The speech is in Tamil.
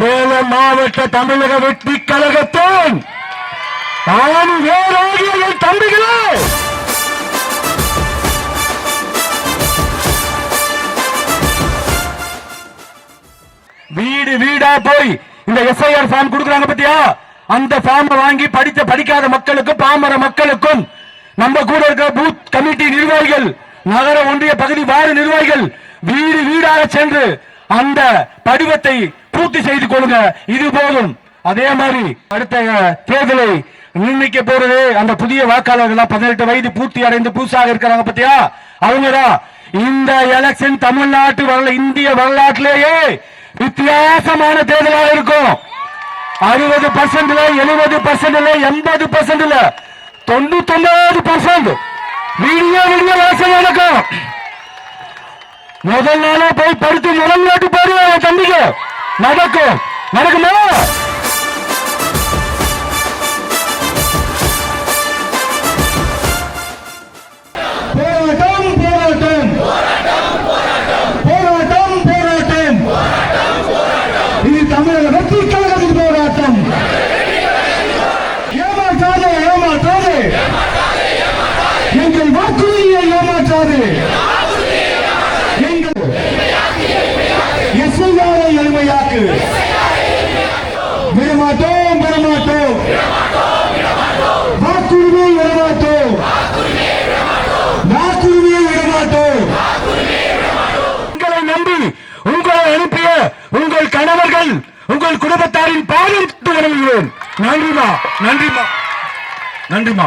சேலம் மாவட்ட தமிழக வெற்றி கழகத்தின் ஆணி வேறாகிய என் தம்பிகளே! வீடு வீடா போய் இந்த எஸ்ஐஆர் ஃபார்ம் கொடுக்குறாங்க பத்தியா? அந்த ஃபார்ம் வாங்கி படித்த படிக்காத மக்களுக்கும் பாமர மக்களுக்கும் நம்ம கூட இருக்கிற பூத் கமிட்டி நிர்வாகிகள் நகர ஒன்றிய பகுதி வார்டு நிர்வாகிகள் வீடு வீடாக சென்று அந்த படிவத்தை பூர்த்தி செய்து கொள்ளுங்க. இது போதும். அதே மாதிரி அடுத்த தேர்தலை நிர்ணயிக்க போறது அந்த புதிய வாக்காளர்கள் பதினெட்டு வயது பூர்த்தி அடைந்து புதுசாக இருக்கிறாங்க பத்தியா? அவங்கதான். இந்த எலெக்ஷன் தமிழ்நாட்டு வரல இந்திய வரலாற்றிலேயே வித்தியாசமான தேர்தலாக இருக்கும். அறுபது பர்சன்ட்ல எழுபது பர்சன்ட்ல எண்பது பர்சன்ட்ல தொண்ணூத்தி ஒன்பது பர்சன்ட் வீடியோ வீடியோ வாசல் நடக்கும் முதல் நாளே போய் படுத்து முதல் நாட்டு போடுவாங்க நடக்கும். நடக்குமா? ஏமாற்றாதே ஏமாற்றாதே. எங்கள் வாக்குறுதியை ஏமாற்றாதே எங்கள் எஸ்ஐஆரை எளிமையாக்கு விடமாட்டோம் விடமாட்டோம். வாக்குறுதியை விடமாட்டோம். வாக்குரிமையை விடமாட்டோம். உங்களை நம்பி உங்களை அனுப்பிய உங்கள் கணவர்கள் உங்கள் குடும்பத்தாரின் பாதம் வணங்குகிறேன் நன்றிமா நன்றிமா நன்றிமா